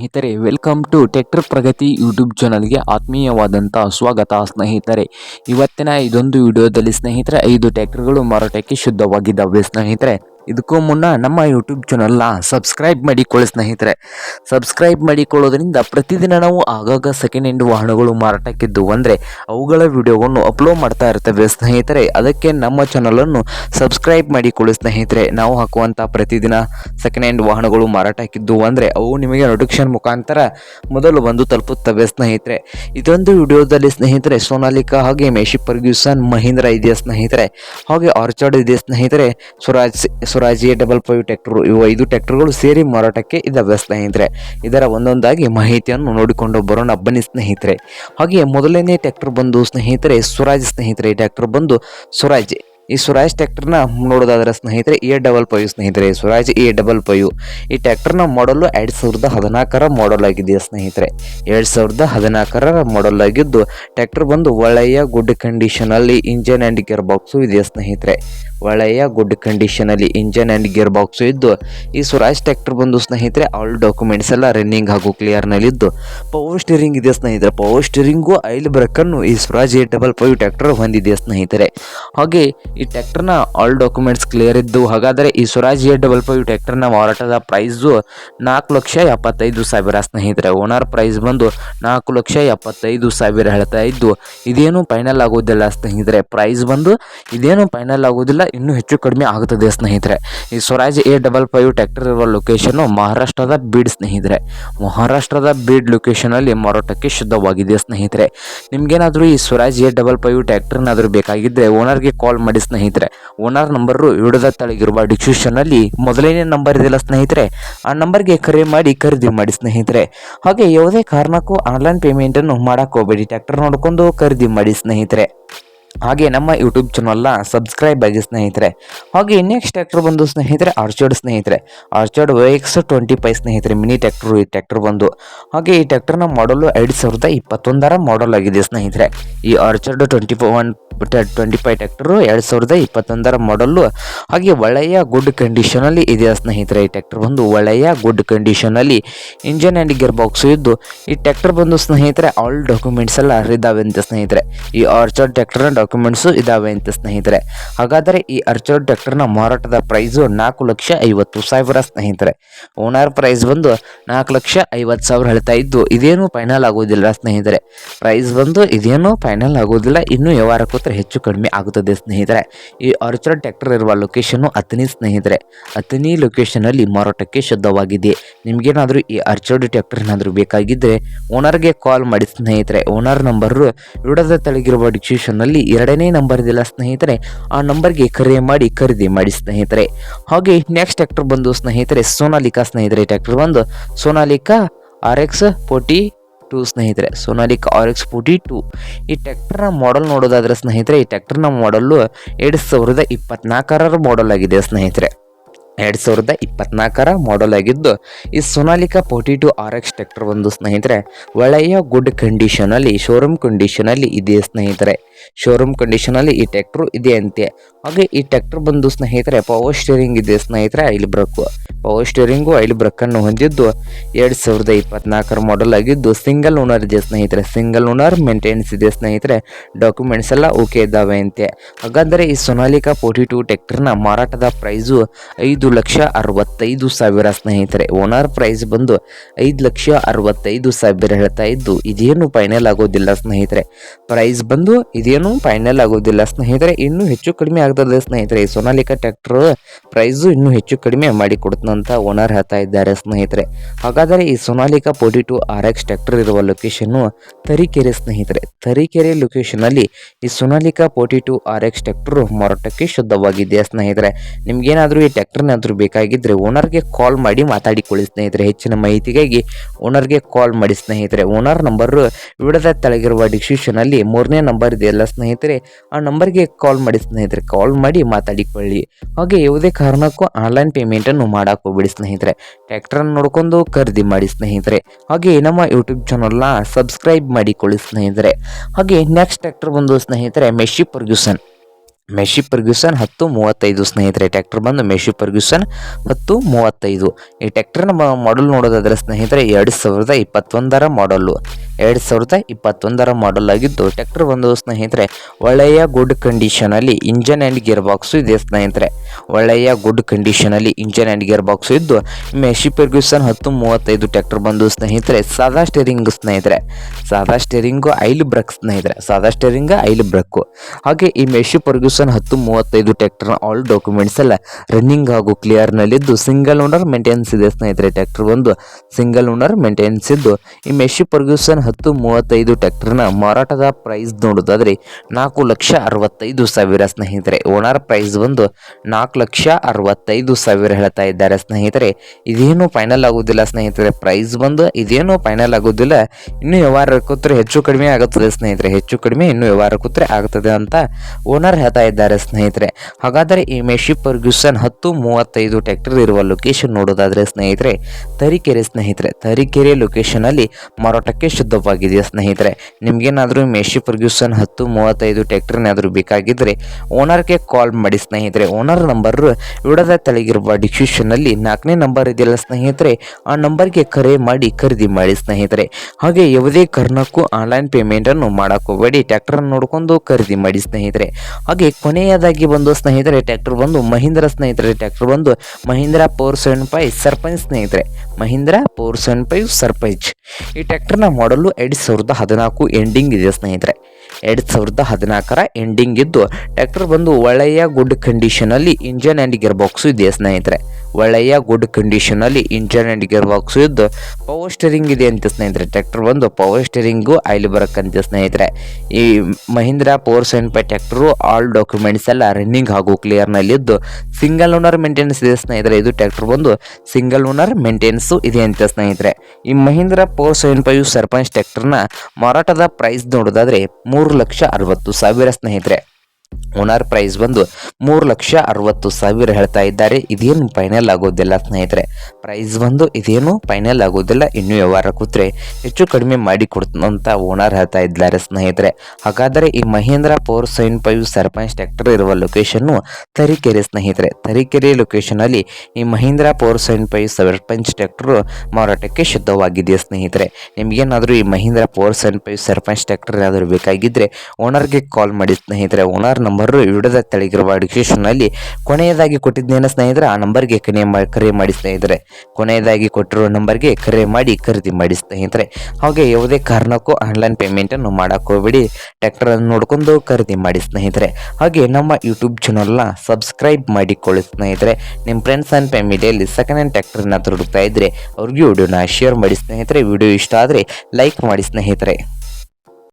ಸ್ನೇಹಿತರೆ welcome to tractor Pragati YouTube ಚಾನಲ್ಗೆ ಆತ್ಮೀಯವಾದಂಥ ಸ್ವಾಗತ ಸ್ನೇಹಿತರೆ. ಇವತ್ತಿನ ಇದೊಂದು ವಿಡಿಯೋದಲ್ಲಿ ಸ್ನೇಹಿತರೆ, ಐದು ಟ್ಯಾಕ್ಟರ್ಗಳು ಮಾರಾಟಕ್ಕೆ ಶುದ್ಧವಾಗಿದ್ದಾವೆ. ಸ್ನೇಹಿತರೆ ಇದಕ್ಕೂ ಮುನ್ನ ನಮ್ಮ ಯೂಟ್ಯೂಬ್ ಚಾನಲ್ನ ಸಬ್ಸ್ಕ್ರೈಬ್ ಮಾಡಿಕೊಳ್ಳಿ ಸ್ನೇಹಿತರೆ. ಸಬ್ಸ್ಕ್ರೈಬ್ ಮಾಡಿಕೊಳ್ಳೋದ್ರಿಂದ ಪ್ರತಿದಿನ ನಾವು ಆಗಾಗ ಸೆಕೆಂಡ್ ಹ್ಯಾಂಡ್ ವಾಹನಗಳು ಮಾರಾಟಕ್ಕಿದ್ದು ಅಂದರೆ ಅವುಗಳ ವಿಡಿಯೋವನ್ನು ಅಪ್ಲೋಡ್ ಮಾಡ್ತಾ ಇರ್ತೇವೆ ಸ್ನೇಹಿತರೆ. ಅದಕ್ಕೆ ನಮ್ಮ ಚಾನಲನ್ನು ಸಬ್ಸ್ಕ್ರೈಬ್ ಮಾಡಿಕೊಳ್ಳಿ ಸ್ನೇಹಿತರೆ. ನಾವು ಹಾಕುವಂಥ ಪ್ರತಿದಿನ ಸೆಕೆಂಡ್ ಹ್ಯಾಂಡ್ ವಾಹನಗಳು ಮಾರಾಟಕ್ಕಿದ್ದು ಅಂದರೆ ಅವು ನಿಮಗೆ ನೋಟಿಫಿಕೇಶನ್ ಮುಖಾಂತರ ಮೊದಲು ಬಂದು ತಲುಪುತ್ತವೆ ಸ್ನೇಹಿತರೆ. ಇದೊಂದು ವಿಡಿಯೋದಲ್ಲಿ ಸ್ನೇಹಿತರೆ ಸೋನಾಲಿಕಾ ಹಾಗೆ ಮೇಶಿ ಫರ್ಗ್ಯೂಸನ್ ಮಹೀಂದ್ರ ಇದೆಯಾ ಸ್ನೇಹಿತರೆ? ಹಾಗೆ ಆರ್ಚರ್ಡ್ ಇದೆಯಾ ಸ್ನೇಹಿತರೆ? Swaraj Swaraj A double five tractor ಇವು ಐದು ಟ್ಯಾಕ್ಟರ್ಗಳು ಸೇರಿ ಮಾರಾಟಕ್ಕೆ ಇದ್ದಾವೆ ಸ್ನೇಹಿತರೆ. ಇದರ ಒಂದೊಂದಾಗಿ ಮಾಹಿತಿಯನ್ನು ನೋಡಿಕೊಂಡು ಬರೋಣ, ಬನ್ನಿ ಸ್ನೇಹಿತರೆ. ಹಾಗೆ ಮೊದಲನೇ ಟ್ಯಾಕ್ಟರ್ ಬಂದು ಸ್ನೇಹಿತರೆ, ಸ್ವರಾಜ್ ಸ್ನೇಹಿತರೆ, ಈ ಟ್ಯಾಕ್ಟರ್ ಬಂದು ಸ್ವರಾಜ್. ಈ ಸ್ವರಾಜ್ ಟ್ಯಾಕ್ಟರ್ನ ನೋಡೋದಾದ್ರೆ ಸ್ನೇಹಿತರೆ, ಎ ಡಬಲ್ ಫೈವ್ ಸ್ನೇಹಿತರೆ, ಸ್ವರಾಜ್ ಎ ಡಬಲ್ ಫೈವ್ ಈ ಟ್ಯಾಕ್ಟರ್ನ ಮಾಡಲು ಎರಡು ಸಾವಿರದ ಹದಿನಾಲ್ಕರ ಮಾಡಲ್ ಆಗಿದೆ ಸ್ನೇಹಿತರೆ. ಎರಡು ಸಾವಿರದ ಹದಿನಾಲ್ಕರ ಮಾಡಲ್ ಆಗಿದ್ದು ಟ್ಯಾಕ್ಟರ್ ಬಂದು ಒಳ್ಳೆಯ ಗುಡ್ ಕಂಡೀಷನಲ್ಲಿ ಇಂಜನ್ ಆ್ಯಂಡ್ ಗೇರ್ ಬಾಕ್ಸು ಇದೆ ಸ್ನೇಹಿತರೆ. ಒಳ್ಳೆಯ ಗುಡ್ ಕಂಡೀಷನಲ್ಲಿ ಇಂಜನ್ ಆ್ಯಂಡ್ ಗಿಯರ್ ಬಾಕ್ಸು ಇದ್ದು, ಈ ಸ್ವರಾಜ್ ಟ್ಯಾಕ್ಟರ್ ಬಂದು ಸ್ನೇಹಿತರೆ ಆಲ್ ಡಾಕ್ಯುಮೆಂಟ್ಸ್ ಎಲ್ಲ ರನ್ನಿಂಗ್ ಹಾಗೂ ಕ್ಲಿಯರ್ನಲ್ಲಿದ್ದು ಪವರ್ ಸ್ಟೀರಿಂಗ್ ಇದೆ ಸ್ನೇಹಿತರೆ ಪವರ್ ಸ್ಟೀರಿಂಗು ಐಲ್ ಬ್ರೇಕನ್ನು ಈ Swaraj A double five tractor ಹೊಂದಿದೆ ಸ್ನೇಹಿತರೆ. ಹಾಗೆ ಈ ಟ್ಯಾಕ್ಟರ್ನ ಆಲ್ ಡಾಕ್ಯುಮೆಂಟ್ಸ್ ಕ್ಲಿಯರ್ ಇದ್ದು, ಹಾಗಾದರೆ ಈ ಸ್ವರಾಜ್ ಎ ಡಬಲ್ ಫೈವ್ ಟ್ಯಾಕ್ಟರ್ನ ಮಾರಾಟದ ಪ್ರೈಸು ನಾಲ್ಕು ಲಕ್ಷ ಎಪ್ಪತ್ತೈದು ಸಾವಿರ ಸ್ನೇಹಿತರೆ. ಓನರ್ ಪ್ರೈಸ್ ಬಂದು ನಾಲ್ಕು ಲಕ್ಷ ಎಪ್ಪತ್ತೈದು ಸಾವಿರ ಹೇಳ್ತಾ ಇದ್ದು, ಇದೇನು ಫೈನಲ್ ಆಗೋದಿಲ್ಲ ಸ್ನೇಹಿತರೆ. ಪ್ರೈಸ್ ಬಂದು ಇದೇನು ಫೈನಲ್ ಆಗೋದಿಲ್ಲ ಇನ್ನೂ ಹೆಚ್ಚು ಕಡಿಮೆ ಆಗುತ್ತದೆ ಸ್ನೇಹಿತರೆ. ಈ Swaraj A double five tractor ಇರುವ ಲೊಕೇಶನ್ನು ಮಹಾರಾಷ್ಟ್ರದ ಬೀಡ್ ಸ್ನೇಹಿತರೆ. ಮಹಾರಾಷ್ಟ್ರದ ಬೀಡ್ ಲೊಕೇಶನಲ್ಲಿ ಮಾರಾಟಕ್ಕೆ ಶುದ್ಧವಾಗಿದೆ ಸ್ನೇಹಿತರೆ. ನಿಮಗೇನಾದರೂ ಈ ಸ್ವರಾಜ್ ಎ ಡಬಲ್ ಫೈವ್ ಟ್ಯಾಕ್ಟರ್ನಾದರೂ ಬೇಕಾಗಿದ್ದರೆ ಓನರ್ಗೆ ಕಾಲ್ ಮಾಡಿ ಸ್ನೇಹಿತರೆ. ಓನರ್ ನಂಬರು ವಿಡಿಯೋದ ತಳಗಿರುವ ಡಿಸ್ಕ್ರಿಪ್ಷನಲ್ಲಿ ಮೊದಲನೇ ನಂಬರ್ ಇದೆಯಲ್ಲ ಸ್ನೇಹಿತರೆ. ಆ ನಂಬರ್ಗೆ ಕರೆ ಮಾಡಿ ಖರೀದಿ ಮಾಡಿ ಸ್ನೇಹಿತರೆ. ಹಾಗೆ ಯಾವುದೇ ಕಾರಣಕ್ಕೂ ಆನ್ಲೈನ್ ಪೇಮೆಂಟನ್ನು ಮಾಡೋಕ್ಕೋಗಬೇಡಿ ಟ್ಯಾಕ್ಟರ್ ನೋಡಿಕೊಂಡು ಖರೀದಿ ಮಾಡಿ ಸ್ನೇಹಿತರೆ. ಹಾಗೆ ನಮ್ಮ ಯೂಟ್ಯೂಬ್ ಚಾನಲ್ನ ಸಬ್ಸ್ಕ್ರೈಬ್ ಆಗಿ ಸ್ನೇಹಿತರೆ. ಹಾಗೆ ನೆಕ್ಸ್ಟ್ ಟ್ಯಾಕ್ಟರ್ ಬಂದು ಸ್ನೇಹಿತರೆ ಆರ್ಚರ್ಡ್ ಸ್ನೇಹಿತರೆ. ಆರ್ಚರ್ಡ್ ಎಕ್ಸ್ ಟ್ವೆಂಟಿ ಫೈವ್ ಸ್ನೇಹಿತರೆ ಮಿನಿ ಟ್ಯಾಕ್ಟರ್ ಈ ಟ್ಯಾಕ್ಟರ್ ಬಂದು. ಹಾಗೆ ಈ ಟ್ಯಾಕ್ಟರ್ನ ಮಾಡಲು ಎರಡು ಸಾವಿರದ ಇಪ್ಪತ್ತೊಂದರ ಮಾಡಲ್ ಆಗಿದೆ ಸ್ನೇಹಿತರೆ. ಈ orchard twenty one twenty five tractor ಎರಡು ಸಾವಿರದ ಇಪ್ಪತ್ತೊಂದರ ಮಾಡಲ್ಲು ಹಾಗೆ ಒಳ್ಳೆಯ ಗುಡ್ ಕಂಡೀಷನಲ್ಲಿ ಇದೆ ಸ್ನೇಹಿತರೆ, ಈ ಟ್ಯಾಕ್ಟರ್ ಬಂದು ಒಳ್ಳೆಯ ಗುಡ್ ಕಂಡೀಷನಲ್ಲಿ ಇಂಜನ್ ಆ್ಯಂಡ್ ಗೇರ್ ಬಾಕ್ಸು ಇದ್ದು, ಈ ಟ್ಯಾಕ್ಟರ್ ಬಂದು ಸ್ನೇಹಿತರೆ ಆಲ್ ಡಾಕ್ಯುಮೆಂಟ್ಸ್ ಎಲ್ಲ ಇದ್ದಾವೆ ಅಂತ ಸ್ನೇಹಿತರೆ. ಈ ಆರ್ಚರ್ಡ್ ಟ್ಯಾಕ್ಟರ್ನ ಡಾಕ್ಯುಮೆಂಟ್ಸು ಇದ್ದಾವೆ ಅಂತ ಸ್ನೇಹಿತರೆ. ಹಾಗಾದರೆ ಈ ಅರ್ಚರ್ಡ್ ಟ್ಯಾಕ್ಟರ್ನ ಮಾರಾಟದ ಪ್ರೈಸು ನಾಲ್ಕು ಲಕ್ಷ ಐವತ್ತು ಸಾವಿರ ಸ್ನೇಹಿತರೆ. ಓನರ್ ಪ್ರೈಸ್ ಬಂದು ನಾಲ್ಕು ಲಕ್ಷ ಐವತ್ತು ಸಾವಿರ ಹೇಳ್ತಾ ಇದ್ದು, ಇದೇನು ಫೈನಲ್ ಆಗೋದಿಲ್ಲ ಸ್ನೇಹಿತರೆ. ಪ್ರೈಸ್ ಬಂದು ಇದೇನು ಫೈನಲ್ ಆಗೋದಿಲ್ಲ, ಇನ್ನೂ ವ್ಯವಹಾರ ಹೆಚ್ಚು ಕಡಿಮೆ ಆಗುತ್ತದೆ, ಸ್ನೇಹಿತರೆ. ಈ ಆರ್ಚರ್ಡ್ ಟ್ಯಾಕ್ಟರ್ ಇರುವ ಲೊಕೇಶನ್ನು ಅಥನಿ ಸ್ನೇಹಿತರೆ. ಅತನಿ ಲೊಕೇಶನಲ್ಲಿ ಮಾರಾಟಕ್ಕೆ ಶುದ್ಧವಾಗಿದೆ. ನಿಮಗೇನಾದರೂ ಈ ಅರ್ಚರ್ಡ್ ಟ್ಯಾಕ್ಟರ್ ಏನಾದರೂ ಬೇಕಾಗಿದ್ದರೆ ಓನರ್ಗೆ ಕಾಲ್ ಮಾಡಿ, ಸ್ನೇಹಿತರೆ. ಓನರ್ ನಂಬರು ವಿಡದ ತಳಗಿರುವ ಡಿಸ್ಕ್ರಿಪ್ಷನ್ನಲ್ಲಿ ಎರಡನೇ ನಂಬರ್ ಇದೆಯಲ್ಲ, ಸ್ನೇಹಿತರೆ. ಆ ನಂಬರ್ಗೆ ಕರೆ ಮಾಡಿ, ಖರೀದಿ ಮಾಡಿ, ಸ್ನೇಹಿತರೆ. ಹಾಗೆ ನೆಕ್ಸ್ಟ್ ಟ್ಯಾಕ್ಟರ್ ಬಂದು, ಸ್ನೇಹಿತರೆ, ಸೋನಾಲಿಕಾ, ಸ್ನೇಹಿತರೆ. ಟ್ಯಾಕ್ಟರ್ ಬಂದು Sonalika R X forty two ಸ್ನೇಹಿತರೆ. Sonalika R X forty two ಈ ಟ್ಯಾಕ್ಟರ್ನ ಮಾಡಲ್ ನೋಡೋದಾದರೆ, ಸ್ನೇಹಿತರೆ, ಈ ಟ್ಯಾಕ್ಟರ್ನ ಮಾಡಲ್ಲು ಎರಡು ಸಾವಿರದ ಇಪ್ಪತ್ನಾಲ್ಕರ ಮಾಡಲ್ ಆಗಿದೆ, ಸ್ನೇಹಿತರೆ. ಎರಡು ಸಾವಿರದ ಇಪ್ಪತ್ನಾಲ್ಕರ ಮಾಡಲ್ ಆಗಿದ್ದು, ಈ Sonalika forty two R X tractor ಒಂದು ಸ್ನೇಹಿತರೆ, ಒಳ್ಳೆಯ ಗುಡ್ ಕಂಡೀಷನಲ್ಲಿ ಶೋರೂಮ್ ಕಂಡೀಷನಲ್ಲಿ ಇದೆ ಸ್ನೇಹಿತರೆ? ಶೋರೂಮ್ ಕಂಡೀಷನಲ್ಲಿ ಈ ಟ್ಯಾಕ್ಟ್ರು ಇದೆ ಅಂತೆ? ಹಾಗೆ ಈ ಟ್ಯಾಕ್ಟರ್ ಬಂದು ಸ್ನೇಹಿತರೆ ಪವರ್ ಸ್ಟೇರಿಂಗ್ ಇದೆ ಸ್ನೇಹಿತರೆ? Oil brake power steering oil ಬ್ರಕ್ಕನ್ನು ಹೊಂದಿದ್ದು, ಎರಡು ಸಾವಿರದ ಇಪ್ಪತ್ನಾಲ್ಕರ ಮಾಡಲ್ ಆಗಿದ್ದು ಸಿಂಗಲ್ ಓನರ್ ಇದೆ ಸ್ನೇಹಿತರೆ. ಸಿಂಗಲ್ ಓನರ್ ಮೇಂಟೆನೆನ್ಸ್ ಇದೆ ಸ್ನೇಹಿತರೆ. ಡಾಕ್ಯುಮೆಂಟ್ಸ್ ಎಲ್ಲ ಓಕೆ ಇದ್ದಾವೆ ಅಂತೆ. ಹಾಗಾದರೆ ಈ ಸೊನಾಲಿಕಾ ಫೋರ್ಟಿ ಟು ಟ್ಯಾಕ್ಟರ್ನ ಮಾರಾಟದ ಪ್ರೈಸು ಐದು ಲಕ್ಷ ಅರವತ್ತೈದು ಸಾವಿರ ಸ್ನೇಹಿತರೆ. ಓನರ್ ಪ್ರೈಸ್ ಬಂದು ಐದು ಲಕ್ಷ ಅರವತ್ತೈದು ಸಾವಿರ ಹೇಳ್ತಾ ಇದ್ದು, ಇದೇನು ಫೈನಲ್ ಆಗೋದಿಲ್ಲ ಸ್ನೇಹಿತರೆ. ಪ್ರೈಸ್ ಬಂದು ಇದೇನು ಫೈನಲ್ ಆಗೋದಿಲ್ಲ ಸ್ನೇಹಿತರೆ. ಇನ್ನೂ ಹೆಚ್ಚು ಕಡಿಮೆ ಆಗ್ತದೆ ಸ್ನೇಹಿತರೆ. ಈ ಟ್ರ್ಯಾಕ್ಟರ್ ಪ್ರೈಸು ಇನ್ನೂ ಹೆಚ್ಚು ಕಡಿಮೆ ಮಾಡಿ ಕೊಡ್ತಂತ ಓನರ್ ಹೇಳ್ತಾ ಇದ್ದಾರೆ ಸ್ನೇಹಿತರೆ. ಹಾಗಾದರೆ ಈ Sonalika forty two R X tractor ಇರುವ ಲೊಕೇಶನ್ನು ತರೀಕೆರೆ ಸ್ನೇಹಿತರೆ. ತರೀಕೆರೆ ಲೊಕೇಶನಲ್ಲಿ ಈ Sonalika forty two R X tractor ಮಾರಾಟಕ್ಕೆ ಶುದ್ಧವಾಗಿದೆ ಸ್ನೇಹಿತರೆ? ನಿಮ್ಗೇನಾದರೂ ಈ ಟ್ಯಾಕ್ಟರ್ನಾದರೂ ಬೇಕಾಗಿದ್ದರೆ ಓನರ್ಗೆ ಕಾಲ್ ಮಾಡಿ ಮಾತಾಡಿಕೊಳ್ಳಿ ಸ್ನೇಹಿತರೆ. ಹೆಚ್ಚಿನ ಮಾಹಿತಿಗಾಗಿ ಓನರ್ಗೆ ಕಾಲ್ ಮಾಡಿ ಸ್ನೇಹಿತರೆ. ಓನರ್ ನಂಬರು ವಿಡದ ತೆಳಗಿರುವ ಡಿಸ್ಕ್ರಿಪ್ಷನಲ್ಲಿ ಮೂರನೇ ನಂಬರ್ ಇದೆಯಲ್ಲ ಸ್ನೇಹಿತರೆ. ಆ ನಂಬರ್ಗೆ ಕಾಲ್ ಮಾಡಿ ಸ್ನೇಹಿತರೆ. ಕಾಲ್ ಮಾಡಿ ಮಾತಾಡಿಕೊಳ್ಳಿ ಹಾಗೆ ಯಾವುದೇ ಕಾರಣಕ್ಕೂ ಆನ್ಲೈನ್ ಪೇಮೆಂಟನ್ನು ಮಾಡೋಕ್ಕೋಗ್ಬೇಡಿ ಸ್ನೇಹಿತರೆ. ಟ್ಯಾಕ್ಟರನ್ನು ನೋಡಿಕೊಂಡು ಖರೀದಿ ಮಾಡಿ ಸ್ನೇಹಿತರೆ. ಹಾಗೆ ನಮ್ಮ ಯೂಟ್ಯೂಬ್ ಚಾನಲ್ನ ಸಬ್ಸ್ಕ್ರೈಬ್ ಮಾಡಿಕೊಳ್ಳಿ ಸ್ನೇಹಿತರೆ. ಹಾಗೆ ನೆಕ್ಸ್ಟ್ ಟ್ಯಾಕ್ಟರ್ ಬಂದು ಸ್ನೇಹಿತರೆ ಮೆಶಿ ಫರ್ಗ್ಯೂಸನ್ ಮೆಶಿ ಪರ್ಗ್ಯೂಸನ್ ಹತ್ತು, ಮೂವತ್ತೈದು ಸ್ನೇಹಿತರೆ. ಟ್ರ್ಯಾಕ್ಟರ್ ಬಂದು ಮೆಶಿ ಪರ್ಗ್ಯೂಸನ್ ಹತ್ತು, ಮೂವತ್ತೈದು. ಈ ಟ್ಯಾಕ್ಟರ್ನ ಮಾಡಲ್ ನೋಡೋದಾದರೆ ಸ್ನೇಹಿತರೆ, ಎರಡು ಸಾವಿರದ ಇಪ್ಪತ್ತೊಂದರ ಮಾಡಲ್ಲು ಎರಡು ಸಾವಿರದ ಇಪ್ಪತ್ತೊಂದರ ಮಾಡಲ್ ಆಗಿದ್ದು ಟ್ಯಾಕ್ಟರ್ ಬಂದು ಸ್ನೇಹಿತರೆ, ಒಳ್ಳೆಯ ಗುಡ್ ಕಂಡೀಷನಲ್ಲಿ ಇಂಜನ್ ಆ್ಯಂಡ್ ಗೇರ್ ಬಾಕ್ಸು ಇದೆ ಸ್ನೇಹಿತರೆ. ಒಳ್ಳೆಯ ಗುಡ್ ಕಂಡೀಷನಲ್ಲಿ ಇಂಜನ್ ಆ್ಯಂಡ್ ಗೇರ್ ಬಾಕ್ಸು ಇದ್ದು ಮೆಶಿ ಪರ್ಗ್ಯೂಸನ್ ಹತ್ತು, ಮೂವತ್ತೈದು ಟ್ಯಾಕ್ಟರ್ ಬಂದು ಸ್ನೇಹಿತರೆ, ಸಾದಾ ಸ್ಟೇರಿಂಗ್ ಸ್ನೇಹಿತರೆ. ಸಾದಾ ಸ್ಟೇರಿಂಗು ಐಲ್ ಬ್ರಕ್ ಸ್ನೇಹಿತರೆ. ಸಾದಾ ಸ್ಟೇರಿಂಗ್ ಐಲ್ ಬ್ರಕ್ಕು ಹಾಗೆ ಈ ಮೆಶಿ ಪರ್ಗ್ಯೂಸನ್ ಹತ್ತು ಮೂವತ್ತೈದು ಟ್ರ್ಯಾಕ್ಟರ್ನ ಆಲ್ ಡಾಕ್ಯುಮೆಂಟ್ಸ್ ಎಲ್ಲ ರನ್ನಿಂಗ್ ಹಾಗೂ ಕ್ಲಿಯರ್ನಲ್ಲಿದ್ದು ಸಿಂಗಲ್ ಓನರ್ ಮೇಂಟೆನೆನ್ಸ್ ಇದೆ ಸ್ನೇಹಿತರೆ. ಟ್ಯಾಕ್ಟರ್ ಒಂದು ಸಿಂಗಲ್ ಓನರ್ ಮೇಂಟೆನೆನ್ಸ್ ಇದ್ದು, ಈ ಮೆಶಿ ಪರ್ಗ್ಯೂಸನ್ ಹತ್ತು ಮೂವತ್ತೈದು ಟ್ಯಾಕ್ಟರ್ನ ಮಾರಾಟದ ಪ್ರೈಸ್ ನೋಡೋದಾದರೆ ನಾಲ್ಕು ಲಕ್ಷ ಅರವತ್ತೈದು ಸಾವಿರ ಸ್ನೇಹಿತರೆ. ಓನರ್ ಪ್ರೈಸ್ ಬಂದು ನಾಲ್ಕು ಲಕ್ಷ ಅರವತ್ತೈದು ಸಾವಿರ ಹೇಳ್ತಾ ಇದ್ದಾರೆ ಸ್ನೇಹಿತರೆ. ಇದೇನು ಫೈನಲ್ ಆಗೋದಿಲ್ಲ ಸ್ನೇಹಿತರೆ. ಪ್ರೈಸ್ ಬಂದು ಇದೇನು ಫೈನಲ್ ಆಗೋದಿಲ್ಲ. ಇನ್ನು ವ್ಯವಹಾರ ಕೂತ್ರೆ ಹೆಚ್ಚು ಕಡಿಮೆ ಆಗುತ್ತದೆ ಸ್ನೇಹಿತರೆ. ಹೆಚ್ಚು ಕಡಿಮೆ ಇನ್ನು ವ್ಯವಹಾರ ಕೂತ್ರೆ ಆಗುತ್ತದೆ ಅಂತ ಓನರ್ ಹೇಳ್ತಾ ಇದ್ದಾರೆ ಸ್ನೇಹಿತರೆ. ಹಾಗಾದರೆ ಈ ಮೆಶಿ ಪರ್ಗ್ಯೂಸನ್ ಹತ್ತು ಮೂವತ್ತೈದು ಟ್ಯಾಕ್ಟರ್ ಇರುವ ಲೊಕೇಶನ್ ನೋಡೋದಾದ್ರೆ ಸ್ನೇಹಿತರೆ, ತರೀಕೆರೆ ಸ್ನೇಹಿತರೆ. ತರೀಕೆರೆ ಲೊಕೇಶನಲ್ಲಿ ಮಾರಾಟಕ್ಕೆ ಶುದ್ಧವಾಗಿದೆಯಾ ಸ್ನೇಹಿತರೆ? ನಿಮಗೇನಾದರೂ ಮೆಶಿ ಫರ್ಗ್ಯೂಸನ್ ಹತ್ತು ಮೂವತ್ತೈದು ಟ್ಯಾಕ್ಟರ್ನಾದರೂ ಬೇಕಾಗಿದ್ದರೆ ಓನರ್ಗೆ ಕಾಲ್ ಮಾಡಿ ಸ್ನೇಹಿತರೆ. ಓನರ್ ನಂಬರ್ ವಿಡದ ತಲೆಗಿರುವ ಡಿಸ್ಕ್ರಿಪ್ಷನ್ನಲ್ಲಿ ನಾಲ್ಕನೇ ನಂಬರ್ ಇದೆಯಲ್ಲ ಸ್ನೇಹಿತರೆ? ಆ ನಂಬರ್ಗೆ ಕರೆ ಮಾಡಿ ಖರೀದಿ ಮಾಡಿ ಸ್ನೇಹಿತರೆ. ಹಾಗೆ ಯಾವುದೇ ಕಾರಣಕ್ಕೂ ಆನ್ಲೈನ್ ಪೇಮೆಂಟನ್ನು ಹೋಗಬೇಡಿ. ಟ್ಯಾಕ್ಟರ್ ನೋಡ್ಕೊಂಡು ಖರೀದಿ ಮಾಡಿ ಸ್ನೇಹಿತರೆ. ಹಾಗೆ ಕೊನೆಯದಾಗಿ ಬಂದು ಸ್ನೇಹಿತರೆ ಟ್ಯಾಕ್ಟರ್ ಬಂದು ಮಹೀಂದ್ರ ಸ್ನೇಹಿತರೆ ಟ್ಯಾಕ್ಟರ್ ಬಂದು Mahindra four seven five Sarpanch ಸ್ನೇಹಿತರೆ, Mahindra four seven five Sarpanch ಈ ಟ್ಯಾಕ್ಟರ್ನ ಮಾಡಲು ಎರಡು ಸಾವಿರದ ಹದಿನಾಲ್ಕು ಎಂಡಿಂಗ್ ಇದೆ ಸ್ನೇಹಿತರೆ. ಎರಡು ಸಾವಿರದ ಹದಿನಾಲ್ಕರ ಎಂಡಿಂಗ್ ಇದ್ದು ಟ್ರ್ಯಾಕ್ಟರ್ ಬಂದು ಒಳ್ಳೆಯ ಗುಡ್ ಕಂಡೀಷನಲ್ಲಿ ಇಂಜನ್ ಆ್ಯಂಡ್ ಗೇರ್ ಬಾಕ್ಸು ಇದೆ ಸ್ನೇಹಿತರೆ. ಒಳ್ಳೆಯ ಗುಡ್ ಕಂಡೀಷನಲ್ಲಿ ಇಂಜನ್ ಆ್ಯಂಡ್ ಗೇರ್ ಬಾಕ್ಸ್ ಇದ್ದು ಪವರ್ ಸ್ಟೇರಿಂಗ್ ಇದೆ ಅಂತ ಸ್ನೇಹಿತರೆ. ಟ್ರ್ಯಾಕ್ಟರ್ ಬಂದು ಪವರ್ ಸ್ಟೇರಿಂಗು ಆಯಿಲ್ ಬರಕ್ಕಂತ ಸ್ನೇಹಿತರೆ. ಈ Mahindra power seven five tractor all documents ಎಲ್ಲ ರನ್ನಿಂಗ್ ಹಾಗೂ ಕ್ಲಿಯರ್ನಲ್ಲಿದ್ದು ಸಿಂಗಲ್ ಓನರ್ ಮೇಂಟೆನೆನ್ಸ್ ಇದೆ ಸ್ನೇಹಿತರೆ. ಇದು ಟ್ರ್ಯಾಕ್ಟರ್ ಬಂದು ಸಿಂಗಲ್ ಓನರ್ ಮೇಂಟೆನೆನ್ಸು ಇದೆ ಅಂತ ಸ್ನೇಹಿತರೆ. ಈ Mahindra power seven five Sarpanch ಟ್ರ್ಯಾಕ್ಟರ್ನ ಮಾರಾಟದ ಪ್ರೈಸ್ ನೋಡೋದಾದ್ರೆ ಮೂರು ಲಕ್ಷ ಅರವತ್ತು ಸಾವಿರ ಸ್ನೇಹಿತರೆ. ಓನರ್ ಪ್ರೈಸ್ ಬಂದು ಮೂರು ಲಕ್ಷ ಅರವತ್ತು ಸಾವಿರ ಹೇಳ್ತಾ ಇದ್ದಾರೆ. ಇದೇನು ಫೈನಲ್ ಆಗೋದಿಲ್ಲ ಸ್ನೇಹಿತರೆ. ಪ್ರೈಸ್ ಬಂದು ಇದೇನು ಫೈನಲ್ ಆಗೋದಿಲ್ಲ, ಇನ್ನೂ ವ್ಯವಹಾರ ಕೂತ್ರೆ ಹೆಚ್ಚು ಕಡಿಮೆ ಮಾಡಿ ಕೊಡ್ತಂತ ಓನರ್ ಹೇಳ್ತಾ ಇದ್ದಾರೆ ಸ್ನೇಹಿತರೆ. ಹಾಗಾದರೆ ಈ Mahindra four seven five Sarpanch tractor ಇರುವ ಲೊಕೇಶನ್ನು ತರೀಕೆರೆ ಸ್ನೇಹಿತರೆ. ತರೀಕೆರೆ ಲೊಕೇಶನಲ್ಲಿ ಈ Mahindra four seven five Sarpanch tractor ಮಾರಾಟಕ್ಕೆ ಶುದ್ಧವಾಗಿದೆ ಸ್ನೇಹಿತರೆ? ನಿಮಗೇನಾದರೂ ಈ Mahindra four seven five Sarpanch tractor ಏನಾದರೂ ಬೇಕಾಗಿದ್ದರೆ ಓನರ್ಗೆ ಕಾಲ್ ಮಾಡಿ ಸ್ನೇಹಿತರೆ. ಓನರ್ ನಂಬರು ವಿಡಿಯೋದ ತೆಳಗಿರುವ ಡಿಸ್ಕ್ರಿಪ್ಷನ್ನಲ್ಲಿ ಕೊನೆಯದಾಗಿ ಕೊಟ್ಟಿದ್ದೇನೆ ಸ್ನೇಹಿತರೆ, ಆ ನಂಬರ್ಗೆ ಮಾಡಿ ಕರೆ ಮಾಡಿ ಸ್ನೇಹಿತರೆ. ಕೊನೆಯದಾಗಿ ಕೊಟ್ಟಿರುವ ನಂಬರ್ಗೆ ಕರೆ ಮಾಡಿ ಖರೀದಿ ಮಾಡಿ ಸ್ನೇಹಿತರೆ. ಹಾಗೆ ಯಾವುದೇ ಕಾರಣಕ್ಕೂ ಆನ್ಲೈನ್ ಪೇಮೆಂಟನ್ನು ಮಾಡೋಕ್ಕೋಗ್ಬೇಡಿ ಟ್ಯಾಕ್ಟರನ್ನು ನೋಡ್ಕೊಂಡು ಖರೀದಿ ಮಾಡಿ ಸ್ನೇಹಿತರೆ. ಹಾಗೆ ನಮ್ಮ ಯೂಟ್ಯೂಬ್ ಚಾನಲ್ನ ಸಬ್ಸ್ಕ್ರೈಬ್ ಮಾಡಿಕೊಳ್ಳಿ ಸ್ನೇಹಿತರೆ. ನಿಮ್ಮ ಫ್ರೆಂಡ್ಸ್ ಆ್ಯಂಡ್ ಫ್ಯಾಮಿಲಿಯಲ್ಲಿ ಸೆಕೆಂಡ್ ಹ್ಯಾಂಡ್ ಟ್ಯಾಕ್ಟರ್ನ ತೊಡಗ್ತಾ ಇದ್ದರೆ ಅವ್ರಿಗೂ ವಿಡಿಯೋನ ಶೇರ್ ಮಾಡಿ ಸ್ನೇಹಿತರೆ. ವಿಡಿಯೋ ಇಷ್ಟ ಆದರೆ ಲೈಕ್ ಮಾಡಿ ಸ್ನೇಹಿತರೆ.